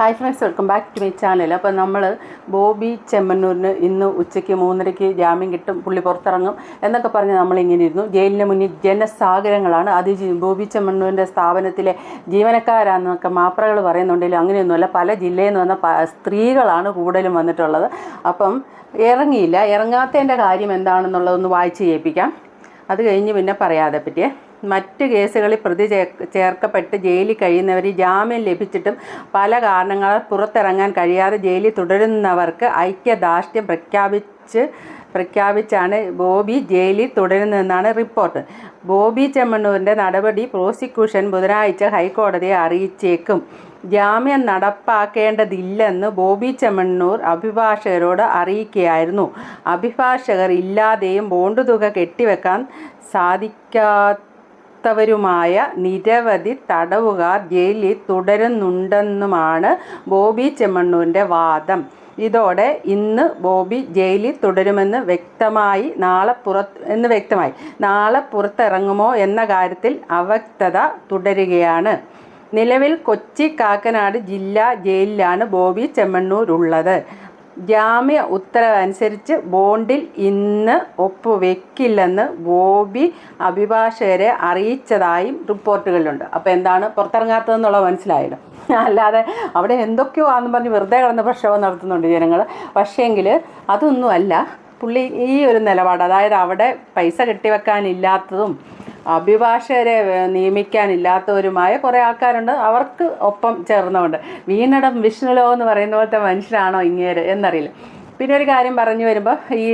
Hi friends welcome back to my channel അപ്പോൾ നമ്മൾ ബോബി ചെമ്മന്നൂരിന് ഇന്ന് ഉച്ചയ്ക്ക് മൂന്നരയ്ക്ക് ജാമ്യം കിട്ടും പുള്ളി പുറത്തിറങ്ങും എന്നൊക്കെ പറഞ്ഞ് നമ്മളിങ്ങനെ ഇരുന്നു. ജയിലിന് മുന്നിൽ ജനസാഗരങ്ങളാണ്. അത് ബോബി ചെമ്മന്നൂരിന്റെ സ്ഥാപനത്തിലെ ജീവനക്കാരാണെന്നൊക്കെ മാപ്രകൾ പറയുന്നുണ്ടെങ്കിലും അങ്ങനെയൊന്നുമല്ല. പല ജില്ലയിൽ നിന്ന് വന്ന സ്ത്രീകളാണ് കൂടുതലും വന്നിട്ടുള്ളത്. അപ്പം ഇറങ്ങിയില്ല. ഇറങ്ങാത്തതിന്റെ കാര്യം എന്താണെന്നുള്ളതൊന്ന് വായിച്ച് ചെയ്യിപ്പിക്കാം അത് കഴിഞ്ഞ് പിന്നെ പറയാതെ പറ്റിയേ. മറ്റ് കേസുകളിൽ പ്രതി ചേർക്കപ്പെട്ട് ജയിലിൽ കഴിയുന്നവർ ജാമ്യം ലഭിച്ചിട്ടും പല കാരണങ്ങളാൽ പുറത്തിറങ്ങാൻ കഴിയാതെ ജയിലിൽ തുടരുന്നവർക്ക് ഐക്യദാർഢ്യം പ്രഖ്യാപിച്ച് പ്രഖ്യാപിച്ചാണ് ബോബി ജയിലിൽ തുടരുന്നതെന്നാണ് റിപ്പോർട്ട്. ബോബി ചെമ്മണ്ണൂരിന്റെ നടപടി പ്രോസിക്യൂഷൻ ബുധനാഴ്ച ഹൈക്കോടതിയെ അറിയിച്ചേക്കും. ജാമ്യം നടപ്പാക്കേണ്ടതില്ലെന്ന് ബോബി ചെമ്മണ്ണൂർ അഭിഭാഷകരോട് അറിയിക്കുകയായിരുന്നു. അഭിഭാഷകർ ഇല്ലാതെയും ബോണ്ട് തുക കെട്ടിവെക്കാൻ സാധിക്കാത്തവരുമായ നിരവധി തടവുകാർ ജയിലിൽ തുടരുന്നുണ്ടെന്നുമാണ് ബോബി ചെമ്മണ്ണൂരിന്റെ വാദം. ഇതോടെ ഇന്ന് ബോബി ജയിലിൽ തുടരുമെന്ന് വ്യക്തമായി നാളെ പുറത്ത് എന്ന് വ്യക്തമായി. നാളെ പുറത്തിറങ്ങുമോ എന്ന കാര്യത്തിൽ അവ്യക്തത തുടരുകയാണ്. നിലവിൽ കൊച്ചി കാക്കനാട് ജില്ലാ ജയിലിലാണ് ബോബി ചെമ്മണ്ണൂർ ഉള്ളത് ജാമ്യ ഉത്തരവ് അനുസരിച്ച് ബോണ്ടിൽ ഇന്ന് ഒപ്പുവെക്കില്ലെന്ന് ബോബി അഭിഭാഷകരെ അറിയിച്ചതായും റിപ്പോർട്ടുകളിലുണ്ട്. അപ്പോൾ എന്താണ് പുറത്തിറങ്ങാത്തതെന്നുള്ളത് മനസ്സിലായല്ലോ. അല്ലാതെ അവിടെ എന്തൊക്കെയോ ആണെന്ന് പറഞ്ഞ് വെറുതെ കിടന്ന് പ്രക്ഷോഭം നടത്തുന്നുണ്ട് ജനങ്ങൾ പക്ഷേങ്കിൽ അതൊന്നുമല്ല. പുള്ളി ഈ ഒരു നിലപാട് അതായത് അവിടെ പൈസ കെട്ടിവെക്കാനില്ലാത്തതും അഭിഭാഷകരെ നിയമിക്കാനില്ലാത്തവരുമായ കുറേ ആൾക്കാരുണ്ട്. അവർക്ക് ഒപ്പം ചേർന്നുകൊണ്ട് വീണടം വിഷ്ണുലോ എന്ന് പറയുന്ന പോലത്തെ മനുഷ്യനാണോ ഇങ്ങേര് എന്നറിയില്ല. പിന്നെ ഒരു കാര്യം പറഞ്ഞു വരുമ്പോൾ ഈ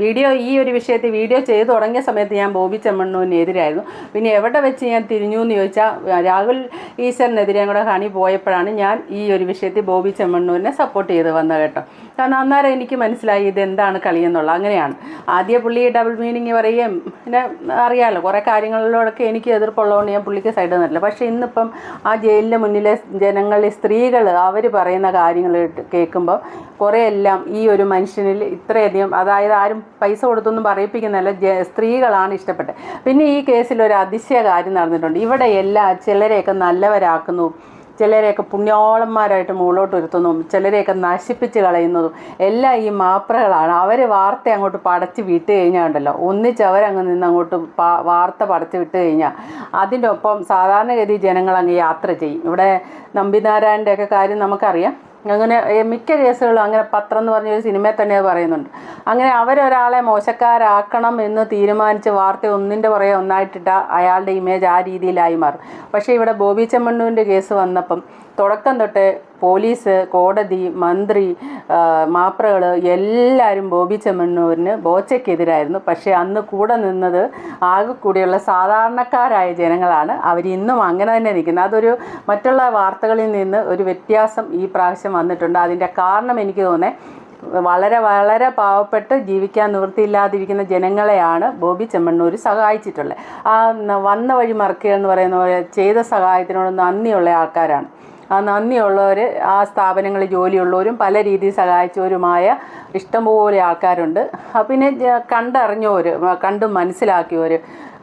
വീഡിയോ ഈ ഒരു വിഷയത്തിൽ വീഡിയോ ചെയ്തു തുടങ്ങിയ സമയത്ത് ഞാൻ ബോബി ചെമ്മണ്ണൂരിനെതിരായിരുന്നു പിന്നെ എവിടെ വെച്ച് ഞാൻ തിരിഞ്ഞു എന്ന് ചോദിച്ചാൽ രാഹുൽ ഈശ്വറിനെതിരെ കൂടെ കണി പോയപ്പോഴാണ് ഞാൻ ഈ ഒരു വിഷയത്തിൽ ബോബി ചെമ്മണ്ണൂരിനെ സപ്പോർട്ട് ചെയ്ത് വന്നത് കേട്ടോ. കാരണം അന്നേരം എനിക്ക് മനസ്സിലായി ഇതെന്താണ് കളിയെന്നുള്ളത് അങ്ങനെയാണ്. ആദ്യ പുള്ളി ഡബിൾ മീനിങ് പറയുകയും പിന്നെ അറിയാമല്ലോ കുറേ കാര്യങ്ങളിലൂടെയൊക്കെ എനിക്ക് എതിർപ്പുള്ളതുകൊണ്ട് ഞാൻ പുള്ളിക്ക് സൈഡ് തന്നിട്ടില്ല പക്ഷേ ഇന്നിപ്പം ആ ജയിലിന്റെ മുന്നിലെ ജനങ്ങൾ സ്ത്രീകൾ അവർ പറയുന്ന കാര്യങ്ങൾ കേൾക്കുമ്പോൾ കുറേ എല്ലാം ഈ ഒരു മനുഷ്യനിൽ ഇത്രയധികം അതായത് ആരും പൈസ കൊടുത്തൊന്നും പറയിപ്പിക്കുന്നതല്ല സ്ത്രീകളാണ് ഇഷ്ടപ്പെട്ടത്. പിന്നെ ഈ കേസിൽ ഒരു അതിശയ കാര്യം നടന്നിട്ടുണ്ട്. ഇവിടെ എല്ലാ ചിലരെയൊക്കെ നല്ലവരാക്കുന്നു ചിലരെയൊക്കെ പുണ്യോളന്മാരായിട്ട് മുകളിലോട്ട് വരുത്തുന്നതും ചിലരെയൊക്കെ നശിപ്പിച്ച് കളയുന്നതും എല്ലാം ഈ മാപ്രകളാണ്. അവർ വാർത്ത അങ്ങോട്ട് പടച്ച് വിട്ട് കഴിഞ്ഞാൽ ഉണ്ടല്ലോ ഒന്നിച്ച് അവരങ്ങ് നിന്ന് അങ്ങോട്ട് വാർത്ത പടച്ച് വിട്ട് കഴിഞ്ഞാൽ അതിന്റെ ഒപ്പം സാധാരണഗതി ജനങ്ങൾ അങ്ങ് യാത്ര ചെയ്യും. ഇവിടെ നമ്പിനാരായണന്റെ ഒക്കെ കാര്യം നമുക്കറിയാം. അങ്ങനെ മിക്ക കേസുകളും അങ്ങനെ പത്രം എന്ന് പറഞ്ഞ ഒരു സിനിമയിൽ തന്നെ അത് പറയുന്നുണ്ട്. അങ്ങനെ അവരൊരാളെ മോശക്കാരാക്കണം എന്ന് തീരുമാനിച്ച് വാർത്ത ഒന്നിന്റെ പുറകെ ഒന്നായിട്ടിട്ട അയാളുടെ ഇമേജ് ആ രീതിയിലായി മാറും. പക്ഷേ ഇവിടെ ബോബി ചെമ്മണ്ണൂരിന്റെ കേസ് വന്നപ്പം തുടക്കം തൊട്ട് പോലീസ് കോടതി മന്ത്രി മാപ്രകൾ എല്ലാവരും ബോബി ചെമ്മണ്ണൂരിന് ബോച്ചയ്ക്കെതിരായിരുന്നു. പക്ഷേ അന്ന് കൂടെ നിന്നത് ആകെ കൂടിയുള്ള സാധാരണക്കാരായ ജനങ്ങളാണ്. അവർ ഇന്നും അങ്ങനെ തന്നെ നിൽക്കുന്നത്. അതൊരു മറ്റുള്ള വാർത്തകളിൽ നിന്ന് ഒരു വ്യത്യാസം ഈ പ്രാവശ്യം വന്നിട്ടുണ്ട്. അതിന്റെ കാരണം എനിക്ക് തോന്നുന്നത് വളരെ വളരെ പാവപ്പെട്ട് ജീവിക്കാൻ നിവൃത്തിയില്ലാതിരിക്കുന്ന ജനങ്ങളെയാണ് ബോബി ചെമ്മണ്ണൂർ സഹായിച്ചിട്ടുള്ളത്. ആ വന്ന വഴി മറക്കുക എന്ന് പറയുന്ന പോലെ ചെയ്ത സഹായത്തിനോട് നന്ദിയുള്ള ആൾക്കാരാണ്. ആ നന്ദിയുള്ളവർ ആ സ്ഥാപനങ്ങളിൽ ജോലിയുള്ളവരും പല രീതിയിൽ സഹായിച്ചവരുമായ ഇഷ്ടംപോലെ ആൾക്കാരുണ്ട്. പിന്നെ കണ്ടറിഞ്ഞവർ കണ്ടു മനസ്സിലാക്കിയവർ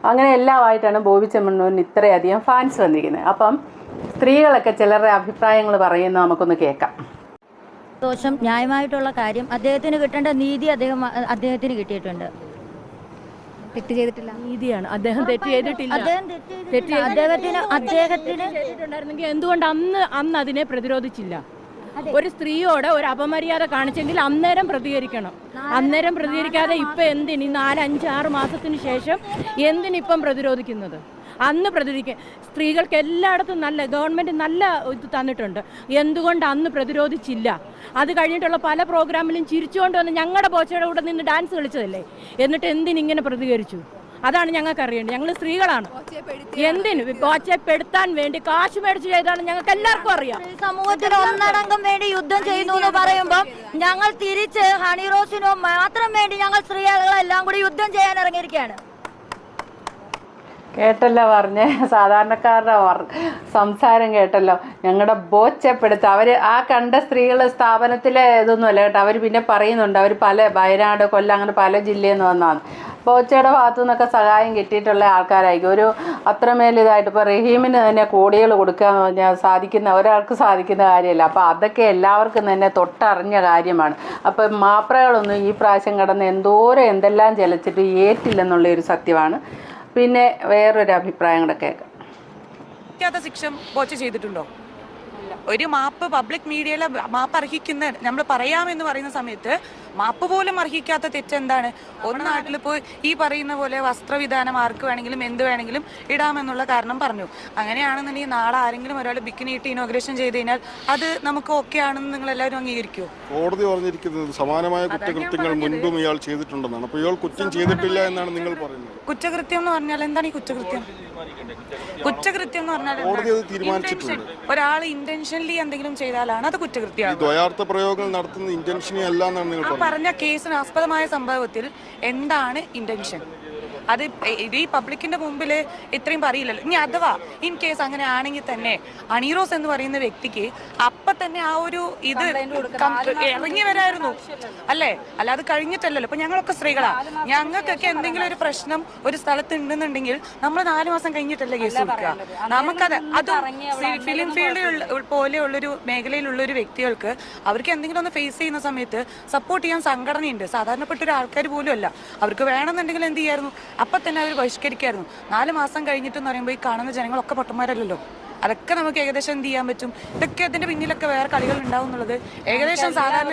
അങ്ങനെ എല്ലാമായിട്ടാണ് ബോബി ചെമ്മണ്ണൂരിന് ഇത്രയധികം ഫാൻസ് വന്നിരിക്കുന്നത്. അപ്പം സ്ത്രീകളൊക്കെ ചിലരുടെ അഭിപ്രായങ്ങൾ പറയുന്നത് നമുക്കൊന്ന് കേൾക്കാം. ദോഷം ന്യായമായിട്ടുള്ള കാര്യം. അദ്ദേഹത്തിന് കിട്ടേണ്ട നീതി അദ്ദേഹം അദ്ദേഹത്തിന് കിട്ടിയിട്ടുണ്ട്. തെറ്റ് ചെയ്തിട്ടില്ല. നീതിയാണ്. അദ്ദേഹം തെറ്റ് ചെയ്തിട്ടില്ല. അദ്ദേഹം തെറ്റ് ചെയ്തിട്ടില്ല. അദ്ദേഹത്തിന് അദ്ദേഹത്തിന് ചെയ്തിട്ടുണ്ടായിരുന്നെങ്കിൽ എന്തുകൊണ്ട് അന്ന് അന്ന് അതിനെ പ്രതിരോധിച്ചില്ല? ഒരു സ്ത്രീയോട് ഒരു അപമര്യാദ കാണിച്ചെങ്കിൽ അന്നേരം പ്രതികരിക്കണം. അന്നേരം പ്രതികരിക്കാതെ ഇപ്പൊ എന്തിന്? ഈ നാല് അഞ്ച് ആറ് മാസത്തിന് ശേഷം എന്തിനിപ്പം പ്രതിരോധിക്കുന്നത്? അന്ന് പ്രതിരോധിക്കുക സ്ത്രീകൾക്ക് എല്ലായിടത്തും നല്ല ഗവൺമെന്റ് നല്ല ഇത് തന്നിട്ടുണ്ട്. എന്തുകൊണ്ട് അന്ന് പ്രതിരോധിച്ചില്ല? അത് കഴിഞ്ഞിട്ടുള്ള പല പ്രോഗ്രാമിലും ചിരിച്ചുകൊണ്ട് വന്ന് ഞങ്ങളുടെ ബോച്ചയുടെ കൂടെ നിന്ന് ഡാൻസ് കളിച്ചതല്ലേ? എന്നിട്ട് എന്തിനിങ്ങനെ പ്രതികരിച്ചു? അതാണ് ഞങ്ങൾക്ക് അറിയേണ്ടത്. ഞങ്ങൾ സ്ത്രീകളാണ്. എന്തിന്? ബോച്ചപ്പെടുത്താൻ വേണ്ടി കാശ് മേടിച്ച് ചെയ്താണ് ഞങ്ങൾക്ക് എല്ലാവർക്കും അറിയാം. സമൂഹത്തിൽ ഒന്നടങ്കം വേണ്ടി യുദ്ധം ചെയ്യുന്നു എന്ന് പറയുമ്പോൾ ഞങ്ങൾ തിരിച്ച് ഹണി റോസിനോ മാത്രം വേണ്ടി ഞങ്ങൾ സ്ത്രീകളെല്ലാം കൂടി യുദ്ധം ചെയ്യാൻ ഇറങ്ങിയിരിക്കുകയാണ്. കേട്ടല്ലോ പറഞ്ഞേ. സാധാരണക്കാരുടെ സംസാരം കേട്ടല്ലോ. ഞങ്ങളുടെ ബോച്ചപ്പെടുത്ത അവർ ആ കണ്ട സ്ത്രീകൾ സ്ഥാപനത്തിലെ ഇതൊന്നുമല്ല കേട്ടോ. അവർ പിന്നെ പറയുന്നുണ്ട്. അവർ പല വയനാട് കൊല്ലം അങ്ങനെ പല ജില്ലയിൽ നിന്ന് വന്നതാണ് ബോച്ചയുടെ ഭാഗത്തു നിന്നൊക്കെ സഹായം കിട്ടിയിട്ടുള്ള ആൾക്കാരായിരിക്കും. ഒരു അത്രമേൽ ഇതായിട്ട് ഇപ്പോൾ റഹീമിന് തന്നെ കോടികൾ കൊടുക്കുക എന്ന് പറഞ്ഞാൽ സാധിക്കുന്ന ഒരാൾക്ക് സാധിക്കുന്ന കാര്യമല്ല. അപ്പോൾ അതൊക്കെ എല്ലാവർക്കും തന്നെ തൊട്ടറിഞ്ഞ കാര്യമാണ്. അപ്പം മാപ്രകളൊന്നും ഈ പ്രാവശ്യം കടന്ന് എന്തോരം എന്തെല്ലാം ചെലച്ചിട്ട് ഏറ്റില്ലെന്നുള്ള ഒരു സത്യമാണ്. പിന്നെ വേറൊരു അഭിപ്രായം കൂടെ കേൾക്കാം ശിക്ഷ ചെയ്തിട്ടുണ്ടോ? ഒരു മാപ്പ് പബ്ലിക് മീഡിയയിലെ മാപ്പ് അർഹിക്കുന്ന നമ്മൾ പറയാമെന്ന് പറയുന്ന സമയത്ത് മാപ്പ് പോലും അർഹിക്കാത്ത തെറ്റെന്താണ് ഒരു നാട്ടിൽ പോയി ഈ പറയുന്ന പോലെ വസ്ത്രവിധാനം ആർക്ക് വേണമെങ്കിലും എന്ത് വേണമെങ്കിലും ഇടാമെന്നുള്ള കാരണം പറഞ്ഞു. അങ്ങനെയാണെന്നുണ്ടെങ്കിൽ നാളെ ആരെങ്കിലും ഒരാൾ ബിക്കിനിയിട്ട് ഇനോഗ്രേഷൻ ചെയ്ത് കഴിഞ്ഞാൽ അത് നമുക്ക് ഓക്കെ ആണെന്ന് നിങ്ങൾ എല്ലാവരും അംഗീകരിക്കുമോ കോടതി പറഞ്ഞിരിക്കുന്നത് സമാനമായ കുറ്റകൃത്യങ്ങൾ മുൻപും ഇയാൾ ചെയ്തിട്ടുണ്ടെന്നാണ്. അപ്പോൾ ഇയാൾ കുറ്റം ചെയ്തിട്ടില്ല എന്നാണ് നിങ്ങൾ പറയുന്നത്. കുറ്റകൃത്യം എന്ന് പറഞ്ഞാൽ എന്താണ് ഈ കുറ്റകൃത്യം? കുറ്റകൃത്യം എന്ന് പറഞ്ഞാൽ കോടതി അത് തീരുമാനിച്ചിട്ടുണ്ട്. ഒരാൾ ഇന്റൻഷനലി എന്തെങ്കിലും ചെയ്താലാണ് അത് കുറ്റകൃത്യം കുറ്റകൃത്യമാണ് ദ്വയാർത്ഥ പ്രയോഗങ്ങൾ നടത്തുന്ന ഇന്റൻഷനി അല്ല എന്നാണ് നിങ്ങൾ ആ പറഞ്ഞ കേസിന് ആസ്പദമായ സംഭവത്തിൽ എന്താണ് ഇന്റൻഷൻ അത് ഇത് ഈ പബ്ലിക്കിന്റെ മുമ്പിൽ ഇത്രയും പറയില്ലല്ലോ. ഇനി അഥവാ ഇൻ കേസ് അങ്ങനെ ആണെങ്കിൽ തന്നെ അണീറോസ് എന്ന് പറയുന്ന വ്യക്തിക്ക് അപ്പൊ തന്നെ ആ ഒരു ഇത് ഇറങ്ങി വരായിരുന്നു. അല്ലേ? അല്ലാതെ കഴിഞ്ഞിട്ടല്ലല്ലോ. ഇപ്പൊ ഞങ്ങളൊക്കെ സ്ത്രീകളാ. ഞങ്ങൾക്കൊക്കെ എന്തെങ്കിലും ഒരു പ്രശ്നം ഒരു സ്ഥലത്ത് ഉണ്ടെന്നുണ്ടെങ്കിൽ നമ്മൾ നാല് മാസം കഴിഞ്ഞിട്ടല്ലേ കേസ് കൊടുക്കുക നമുക്കത് അത് ഫിലിം ഫീൽഡിൽ പോലെയുള്ളൊരു മേഖലയിലുള്ള ഒരു വ്യക്തികൾക്ക് അവർക്ക് എന്തെങ്കിലും ഒന്ന് ഫേസ് ചെയ്യുന്ന സമയത്ത് സപ്പോർട്ട് ചെയ്യാൻ സംഘടനയുണ്ട്. സാധാരണപ്പെട്ട ഒരു ആൾക്കാർ പോലും അല്ല. അവർക്ക് വേണമെന്നുണ്ടെങ്കിൽ എന്ത് ചെയ്യായിരുന്നു? അപ്പൊ തന്നെ അവർ ബഹിഷ്കരിക്കായിരുന്നു. നാല് മാസം കഴിഞ്ഞിട്ടെന്ന് പറയുമ്പോൾ ഈ കാണുന്ന ജനങ്ങളൊക്കെ പൊട്ടന്മാരല്ലല്ലോ. അതൊക്കെ നമുക്ക് ഏകദേശം എന്ത് ചെയ്യാൻ പറ്റും? ഇതൊക്കെ അതിന്റെ പിന്നിലൊക്കെ വേറെ കളികൾ ഉണ്ടാവും എന്നുള്ളത് ഏകദേശം സാധാരണ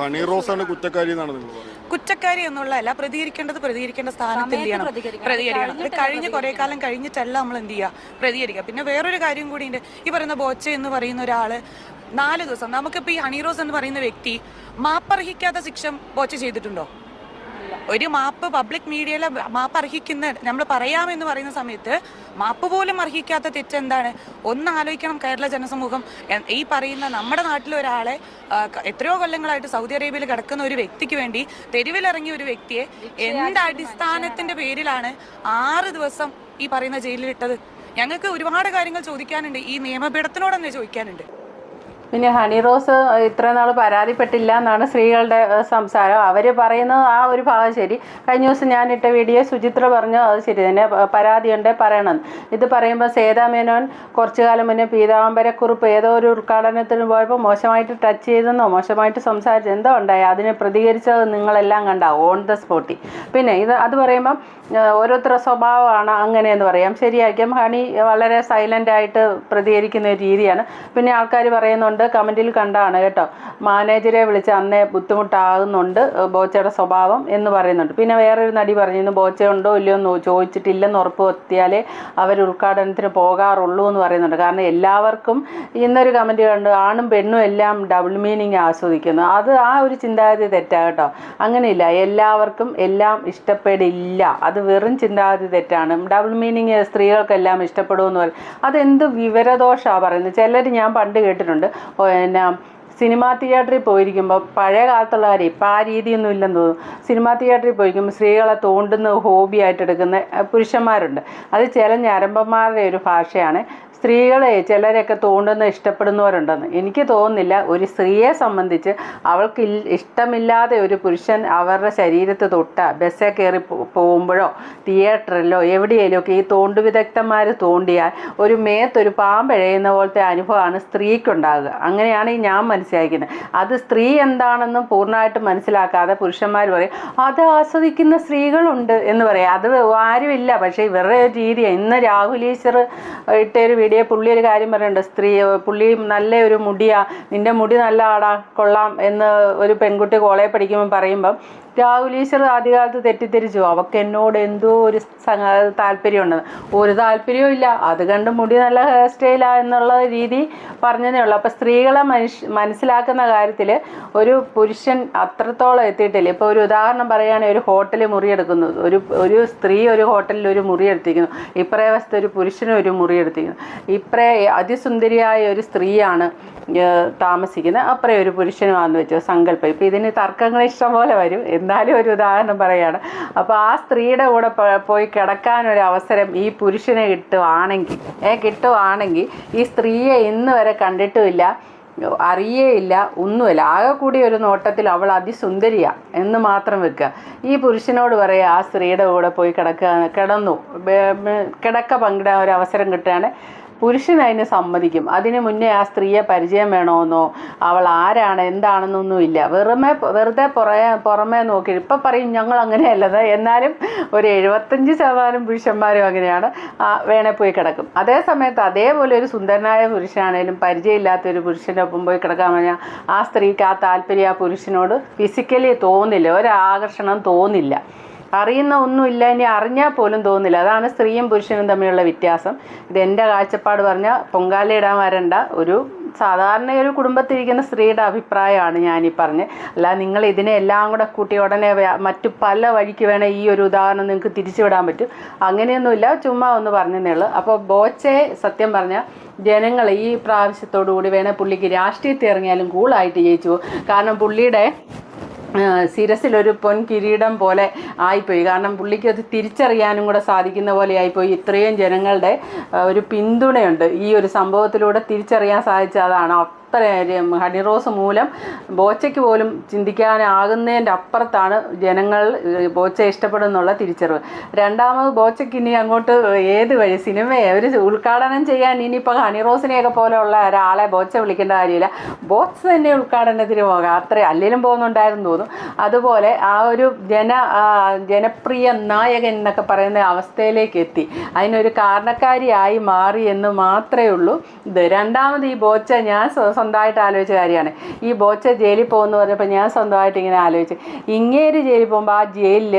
ഹണി റോസാണ് കുറ്റക്കാരി എന്നാണ് നിങ്ങൾ പറയുന്നത്. കുറ്റക്കാരി എന്നുള്ളതല്ല പ്രതികരിക്കേണ്ടത് പ്രതികരിക്കേണ്ട സ്ഥാനത്ത് എന്ത് ചെയ്യണം പ്രതികരിക്കണം. അത് കഴിഞ്ഞ് കുറെ കാലം കഴിഞ്ഞിട്ടല്ല നമ്മൾ എന്ത് ചെയ്യുക പ്രതികരിക്കുക പിന്നെ വേറൊരു കാര്യം കൂടി ഉണ്ട്. ഈ പറയുന്ന ബോച്ച എന്ന് പറയുന്ന ഒരാൾ നാല് ദിവസം നമുക്കിപ്പോ ഈ ഹണീറോസ് എന്ന് പറയുന്ന വ്യക്തി മാപ്പർഹിക്കാത്ത ശിക്ഷ ബോച്ച ചെയ്തിട്ടുണ്ടോ? ഒരു മാപ്പ് പബ്ലിക് മീഡിയയിലെ മാപ്പ് അർഹിക്കുന്ന നമ്മൾ പറയാമെന്ന് പറയുന്ന സമയത്ത് മാപ്പ് പോലും അർഹിക്കാത്ത തെറ്റെന്താണ് ഒന്ന് ആലോചിക്കണം കേരള ജനസമൂഹം. ഈ പറയുന്ന നമ്മുടെ നാട്ടിലെ ഒരാളെ എത്രയോ കൊല്ലങ്ങളായിട്ട് സൗദി അറേബ്യയിൽ കിടക്കുന്ന ഒരു വ്യക്തിക്ക് വേണ്ടി തെരുവിലിറങ്ങിയ ഒരു വ്യക്തിയെ എന്ത് അടിസ്ഥാനത്തിന്റെ പേരിലാണ് ആറ് ദിവസം ഈ പറയുന്ന ജയിലിലിട്ടത് ഞങ്ങൾക്ക് ഒരുപാട് കാര്യങ്ങൾ ചോദിക്കാനുണ്ട്. ഈ നിയമപീഠത്തിനോട് തന്നെ ചോദിക്കാനുണ്ട്. പിന്നെ ഹണി റോസ് ഇത്ര നാൾ പരാതിപ്പെട്ടില്ല എന്നാണ് സ്ത്രീകളുടെ സംസാരം. അവർ പറയുന്നത് ആ ഒരു ഭാഗം ശരി. കഴിഞ്ഞ ദിവസം ഞാനിട്ട വീഡിയോ സുചിത്ര പറഞ്ഞു അത് ശരി തന്നെ പരാതിയുണ്ട് പറയണം. ഇത് പറയുമ്പോൾ സേതാ മേനോൻ കുറച്ചു കാലം മുന്നേ പീതാംബരക്കുറിപ്പ് ഏതോ ഒരു ഉദ്ഘാടനത്തിന് പോയപ്പോൾ മോശമായിട്ട് ടച്ച് ചെയ്തെന്നോ മോശമായിട്ട് സംസാരിച്ചു എന്തോ ഉണ്ടായി. അതിനെ പ്രതികരിച്ചത് നിങ്ങളെല്ലാം കണ്ട ഓൺ ദ സ്പോട്ടി പിന്നെ ഇത് അത് പറയുമ്പം ഓരോരുത്തരുടെ സ്വഭാവമാണ് അങ്ങനെയെന്ന് പറയാം. ശരിയായിരിക്കും ഹണി വളരെ സൈലന്റ് ആയിട്ട് പ്രതികരിക്കുന്ന ഒരു രീതിയാണ്. പിന്നെ ആൾക്കാർ പറയുന്നുണ്ട് കമന്റിൽ കണ്ടാണ് കേട്ടോ. മാനേജരെ വിളിച്ച് അന്നേ ബുദ്ധിമുട്ടാകുന്നുണ്ട് ബോച്ചയുടെ സ്വഭാവം എന്ന് പറയുന്നുണ്ട്. പിന്നെ വേറൊരു നടി പറഞ്ഞിരുന്നു ബോച്ച ഉണ്ടോ ഇല്ലയോ എന്ന് ചോദിച്ചിട്ടില്ലെന്ന് ഉറപ്പ് വരുത്തിയാലേ അവർ ഉദ്ഘാടനത്തിന് പോകാറുള്ളൂ എന്ന് പറയുന്നുണ്ട്. കാരണം എല്ലാവർക്കും ഇന്നൊരു കമന്റ് കണ്ട് ആണും പെണ്ണും എല്ലാം ഡബിൾ മീനിങ് ആസ്വദിക്കുന്നു. അത് ആ ഒരു ചിന്താഗതി തെറ്റാണ് കേട്ടോ. അങ്ങനെയില്ല. എല്ലാവർക്കും എല്ലാം ഇഷ്ടപ്പെടില്ല. അത് വെറും ചിന്താഗതി തെറ്റാണ്. ഡബിൾ മീനിങ് സ്ത്രീകൾക്കെല്ലാം ഇഷ്ടപ്പെടുമെന്ന് പറയും. അതെന്ത് വിവരദോഷമാണ് പറയുന്നത്? ചിലർ ഞാൻ പണ്ട് കേട്ടിട്ടുണ്ട് പിന്നെ സിനിമാ തിയേറ്ററിൽ പോയിരിക്കുമ്പോൾ പഴയ കാലത്തുള്ള കാര്യം ഇപ്പം ആ രീതിയൊന്നും ഇല്ലെന്ന് തോന്നുന്നു. സിനിമാ തിയേറ്ററിൽ പോയിരിക്കുമ്പോൾ സ്ത്രീകളെ തോണ്ടുന്ന ഹോബി ആയിട്ട് എടുക്കുന്ന പുരുഷന്മാരുണ്ട്. അത് ചില ഞരമ്പന്മാരുടെ ഒരു ഭാഷയാണ്. സ്ത്രീകളെ ചിലരൊക്കെ തോണ്ടുന്ന ഇഷ്ടപ്പെടുന്നവരുണ്ടെന്ന് എനിക്ക് തോന്നുന്നില്ല. ഒരു സ്ത്രീയെ സംബന്ധിച്ച് അവൾക്ക് ഇഷ്ടമില്ലാതെ ഒരു പുരുഷൻ അവരുടെ ശരീരത്ത് തൊട്ട ബസ്സിൽ കയറി പോകുമ്പോഴോ തിയേറ്ററിലോ എവിടെയെങ്കിലും ഒക്കെ ഈ തോണ്ടു വിദഗ്ധന്മാർ തോണ്ടിയാൽ ഒരു മേത്തൊരു പാമ്പഴയുന്ന പോലത്തെ അനുഭവമാണ് സ്ത്രീക്കുണ്ടാകുക. അങ്ങനെയാണ് ഈ ഞാൻ മനസ്സിലാക്കുന്നത് അത് സ്ത്രീ എന്താണെന്നും പൂർണമായിട്ട് മനസ്സിലാക്കാതെ പുരുഷന്മാർ പറയും അത് ആസ്വദിക്കുന്ന സ്ത്രീകളുണ്ട് എന്ന് പറയാം. അത് ആരുമില്ല. പക്ഷേ ഇവരുടെ രീതിയാണ് ഇന്ന് രാഹുൽ ഈശ്വർ വീഡിയോ വീഡിയോ പുള്ളി ഒരു കാര്യം പറയുന്നുണ്ട് സ്ത്രീ പുള്ളി നല്ല ഒരു മുടിയാ നിന്റെ മുടി നല്ല ആടാ കൊള്ളാം എന്ന് ഒരു പെൺകുട്ടി കോളേജ് പഠിക്കുമ്പോൾ പറയുമ്പം രാഹുൽ ഈശ്വർ ആദ്യകാലത്ത് തെറ്റിദ്ധരിച്ചു. അവൾക്ക് എന്നോട് എന്തോ ഒരു താല്പര്യമുണ്ടെന്ന് ഒരു താല്പര്യവും ഇല്ല. അത് കണ്ട് മുടി നല്ല ഹെയർ സ്റ്റൈലാ എന്നുള്ള രീതി പറഞ്ഞതേ ഉള്ളൂ. അപ്പോൾ സ്ത്രീകളെ മനുഷ്യ മനസ്സിലാക്കുന്ന കാര്യത്തിൽ ഒരു പുരുഷൻ അത്രത്തോളം എത്തിയിട്ടില്ല. ഇപ്പോൾ ഒരു ഉദാഹരണം പറയുകയാണെങ്കിൽ ഒരു ഹോട്ടൽ മുറിയെടുക്കുന്നു. ഒരു ഒരു സ്ത്രീ ഒരു ഹോട്ടലിൽ ഒരു മുറി എടുത്തിരിക്കുന്നു. ഇപ്പറേ ഒരു പുരുഷനും ഒരു മുറി എടുത്തിരിക്കുന്നു. ഇപ്രേ അതിസുന്ദരിയായ ഒരു സ്ത്രീയാണ് താമസിക്കുന്നത്. അപ്പറേ ഒരു പുരുഷനുമാണെന്ന് വെച്ചോ സങ്കല്പം. ഇപ്പം ഇതിന് തർക്കങ്ങൾ ഇഷ്ടം പോലെ വരും എന്നാലും ഒരു ഉദാഹരണം പറയാണ്. അപ്പോൾ ആ സ്ത്രീയുടെ കൂടെ പോയി കിടക്കാനൊരു അവസരം ഈ പുരുഷനെ കിട്ടുവാണെങ്കിൽ ഏ കിട്ടുവാണെങ്കിൽ ഈ സ്ത്രീയെ ഇന്ന് വരെ കണ്ടിട്ടുമില്ല അറിയേയില്ല ഒന്നുമില്ല. ആകെ കൂടി ഒരു നോട്ടത്തിൽ അവൾ അതിസുന്ദരിയാ എന്ന് മാത്രം വെക്കുക. ഈ പുരുഷനോട് പറയുക ആ സ്ത്രീയുടെ കൂടെ പോയി കിടക്കുക കിടന്നു കിടക്ക പങ്കിടാൻ ഒരു അവസരം കിട്ടുകയാണെങ്കിൽ പുരുഷൻ അതിന് സമ്മതിക്കും. അതിന് മുന്നേ ആ സ്ത്രീയെ പരിചയം വേണമെന്നോ അവൾ ആരാണ്? എന്താണെന്നൊന്നും ഇല്ല. വെറുമെ വെറുതെ പുറമെ പുറമേ നോക്കി ഇപ്പം പറയും ഞങ്ങൾ അങ്ങനെയല്ലത് എന്നാലും ഒരു എഴുപത്തഞ്ച് ശതമാനം പുരുഷന്മാരും അങ്ങനെയാണ്. വേണേ പോയി കിടക്കും. അതേ സമയത്ത് അതേപോലെ ഒരു സുന്ദരനായ പുരുഷനാണേലും പരിചയമില്ലാത്ത ഒരു പുരുഷന്റെ ഒപ്പം പോയി കിടക്കാൻ പറഞ്ഞാൽ ആ സ്ത്രീക്ക് ആ താല്പര്യം ആ പുരുഷനോട് ഫിസിക്കലി തോന്നില്ല. ഒരു ആകർഷണം തോന്നില്ല. അറിയുന്ന ഒന്നുമില്ല ഇനി അറിഞ്ഞാൽ പോലും തോന്നില്ല. അതാണ് സ്ത്രീയും പുരുഷനും തമ്മിലുള്ള വ്യത്യാസം. ഇത് എന്റെ കാഴ്ചപ്പാട് പറഞ്ഞാൽ പൊങ്കാലയിടാൻ വരണ്ട. ഒരു സാധാരണ ഒരു കുടുംബത്തിരിക്കുന്ന സ്ത്രീയുടെ അഭിപ്രായമാണ് ഞാനീ പറഞ്ഞത് അല്ല നിങ്ങൾ ഇതിനെ എല്ലാം കൂടെ കൂട്ടി ഉടനെ മറ്റു പല വഴിക്ക് വേണേൽ ഈ ഒരു ഉദാഹരണം നിങ്ങൾക്ക് തിരിച്ചുവിടാൻ പറ്റും. അങ്ങനെയൊന്നുമില്ല ചുമ്മാ ഒന്ന് പറഞ്ഞതേ ഉള്ളൂ. അപ്പോൾ ബോച്ചെ സത്യം പറഞ്ഞാൽ ജനങ്ങൾ ഈ പ്രാവശ്യത്തോടു കൂടി വേണേൽ പുള്ളിക്ക് രാഷ്ട്രീയത്തിൽ ഇറങ്ങിയാലും കൂളായിട്ട് ജയിച്ചു പോകും. കാരണം പുള്ളിയുടെ ശിരസിലൊരു പൊൻ കിരീടം പോലെ ആയിപ്പോയി. കാരണം പുള്ളിക്ക് അത് തിരിച്ചറിയാനും കൂടെ സാധിക്കുന്ന പോലെ ആയിപ്പോയി. ഇത്രയും ജനങ്ങളുടെ ഒരു പിന്തുണയുണ്ട്. ഈ ഒരു സംഭവത്തിലൂടെ തിരിച്ചറിയാൻ സാധിച്ച അതാണ് ഹണി റോസ് മൂലം ബോച്ചയ്ക്ക് പോലും ചിന്തിക്കാനാകുന്നതിന്റെ അപ്പുറത്താണ് ജനങ്ങൾ ബോച്ച ബോച്ചയെ ഇഷ്ടപ്പെടുന്നുള്ള തിരിച്ചറിവ്. രണ്ടാമത് ബോച്ചയ്ക്ക് ഇനി അങ്ങോട്ട് ഏത് വഴി? സിനിമയെ ഒരു ഉദ്ഘാടനം ചെയ്യാൻ ഇനിയിപ്പോൾ ഹണി റോസിനെയൊക്കെ പോലെയുള്ള ഒരാളെ ബോച്ച വിളിക്കേണ്ട കാര്യമില്ല. ബോച്ച തന്നെ ഉദ്ഘാടനത്തിന് പോകാം. അത്ര അല്ലെങ്കിലും പോകുന്നുണ്ടായിരുന്നു തോന്നും. അതുപോലെ ആ ഒരു ജന ജനപ്രിയ നായകൻ എന്നൊക്കെ പറയുന്ന അവസ്ഥയിലേക്ക് എത്തി. അതിനൊരു കാരണക്കാരിയായി മാറി എന്ന് മാത്രമേ ഉള്ളൂ ഇത്. രണ്ടാമത് ഈ ബോച്ച ഞാൻ സ്വന്തമായിട്ട് ആലോചിച്ച കാര്യമാണ്. ഈ ബോച്ച ജയിലിൽ പോകുന്നു പറഞ്ഞപ്പോൾ ഞാൻ സ്വന്തമായിട്ട് ഇങ്ങനെ ആലോചിച്ചു. ഇങ്ങേര് ജയിലിൽ പോകുമ്പോൾ ആ ജയിലിൽ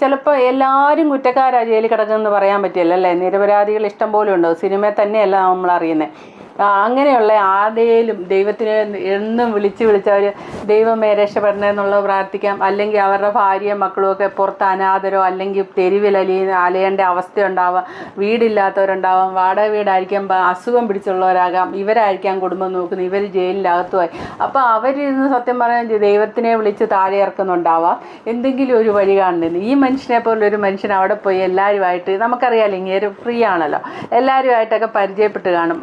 ചിലപ്പോൾ എല്ലാവരും കുറ്റക്കാരാണ് ജയിലിൽ കിടക്കുന്നതെന്ന് പറയാൻ പറ്റില്ല അല്ലേ നിരപരാധികൾ ഇഷ്ടം പോലെ ഉണ്ട്? സിനിമയിൽ തന്നെയല്ല നമ്മൾ അറിയുന്നത് അങ്ങനെയുള്ള ആരുടെയും ദൈവത്തിനെ എന്നും വിളിച്ച് വിളിച്ചവർ ദൈവമേ രക്ഷപ്പെടണമെന്നുള്ളത് പ്രാർത്ഥിക്കാം. അല്ലെങ്കിൽ അവരുടെ ഭാര്യയും മക്കളും ഒക്കെ പുറത്ത് അനാഥരോ അല്ലെങ്കിൽ തെരുവിൽ അലി അലയേണ്ട അവസ്ഥയുണ്ടാവാം. വീടില്ലാത്തവരുണ്ടാവാം. വാടക വീടായിരിക്കാം അസുഖം പിടിച്ചുള്ളവരാകാം. ഇവരായിരിക്കാം കുടുംബം നോക്കുന്നത്. ഇവർ ജയിലിനകത്തുമായി അപ്പോൾ അവരിന്ന് സത്യം പറയാൻ ദൈവത്തിനെ വിളിച്ച് താഴെ ഇറക്കുന്നുണ്ടാവാം. എന്തെങ്കിലും ഒരു വഴി കാണുന്നത് ഈ മനുഷ്യനെ പോലെ ഒരു മനുഷ്യൻ അവിടെ പോയി എല്ലാവരുമായിട്ട് നമുക്കറിയാമല്ലോ ഇങ്ങനെ ഫ്രീ ആണല്ലോ. എല്ലാവരുമായിട്ടൊക്കെ പരിചയപ്പെട്ട് കാണും.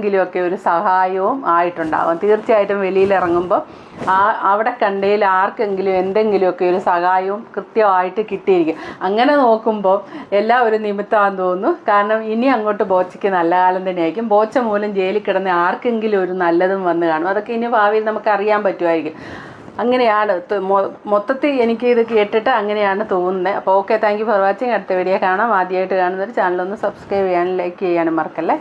ആർക്കെങ്കിലുമൊക്കെ ഒരു സഹായവും ആയിട്ടുണ്ടാവും. തീർച്ചയായിട്ടും വെളിയിലിറങ്ങുമ്പോൾ ആ അവിടെ കണ്ടതിൽ ആർക്കെങ്കിലും എന്തെങ്കിലുമൊക്കെ ഒരു സഹായവും കൃത്യമായിട്ട് കിട്ടിയിരിക്കും. അങ്ങനെ നോക്കുമ്പോൾ എല്ലാം ഒരു നിമിത്തമാണെന്ന് തോന്നുന്നു. കാരണം ഇനി അങ്ങോട്ട് ബോച്ചയ്ക്ക് നല്ല കാലം തന്നെയായിരിക്കും. ബോച്ച മൂലം ജയിലിൽ കിടന്ന് ആർക്കെങ്കിലും ഒരു നല്ലതും വന്ന് കാണും. അതൊക്കെ ഇനി ഭാവിയിൽ നമുക്ക് അറിയാൻ പറ്റുമായിരിക്കും. അങ്ങനെയാണ്. മൊത്തത്തിൽ എനിക്ക് ഇത് കേട്ടിട്ട് അങ്ങനെയാണ് തോന്നുന്നത്. അപ്പോൾ okay thank you for watching അടുത്ത വീഡിയോ കാണാം. ആദ്യമായിട്ട് കാണുന്നൊരു ചാനലൊന്ന് സബ്സ്ക്രൈബ് ചെയ്യാനും ലൈക്ക് ചെയ്യാനും മറക്കല്ലേ?